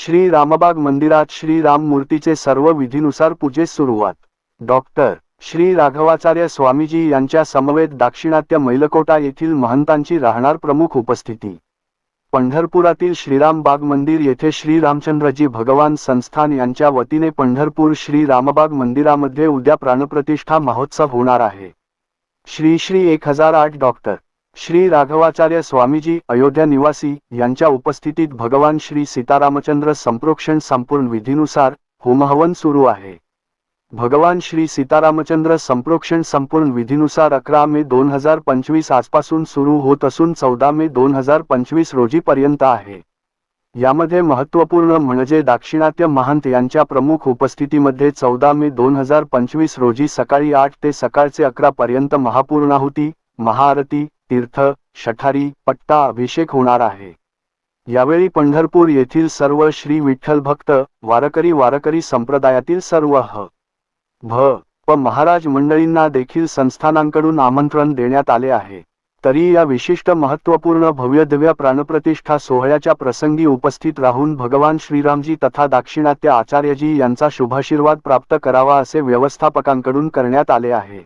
श्री रामबाग मंदिरात श्री राम मूर्तीचे सर्व विधीनुसार पूजेस सुरुवात. डॉक्टर श्री राघवाचार्य स्वामीजी यांच्या समवेत दाक्षिणात्य मैलकोटा येथील महंतांची राहणार प्रमुख उपस्थिती. पंढरपुरातील श्रीराम बाग मंदिर येथे श्री रामचंद्रजी भगवान संस्थान यांच्या वतीने पंढरपूर श्री रामबाग मंदिरामध्ये उद्या प्राणप्रतिष्ठा महोत्सव होणार आहे. श्री श्री एक हजार आठ डॉक्टर श्री राघवाचार्य स्वामीजी अयोध्या निवासी यांच्या उपस्थितीत भगवान श्री सीतारामचंद्र संप्रोक्षण संपूर्ण विधीनुसार होमहवन सुरू आहे. भगवान श्री सीतारामचंद्र संप्रोक्षण संपूर्ण विधीनुसार अकरा मे दोन हजार पंचवीस आजपासून सुरू होत असून चौदा मे दोन हजार पंचवीस रोजी पर्यंत आहे. यामध्ये महत्त्वपूर्ण म्हणजे दाक्षिणात्य महंत यांच्या प्रमुख उपस्थितीमध्ये चौदा मे दोन हजार पंचवीस रोजी सकाळी आठ ते सकाळचे अकरा पर्यंत महापूर्णाहुती महाआरती तीर्थ शठारी पट्टा अभिषेक होणार आहे. यावेळी पंढरपूर येथील सर्व श्री विठ्ठल भक्त वारकरी वारकरी संप्रदायातील सर्व ह. भ. व महाराज मंडळींना देखील संस्थानांकडून आमंत्रण देण्यात आले आहे. तरी या विशिष्ट महत्त्वपूर्ण भव्यदिव्या प्राणप्रतिष्ठा सोहळ्याच्या प्रसंगी उपस्थित राहून भगवान श्रीरामजी तथा दाक्षिणात्य आचार्यजी यांचा शुभाशीर्वाद प्राप्त करावा असे व्यवस्थापकांकडून करण्यात आले आहे.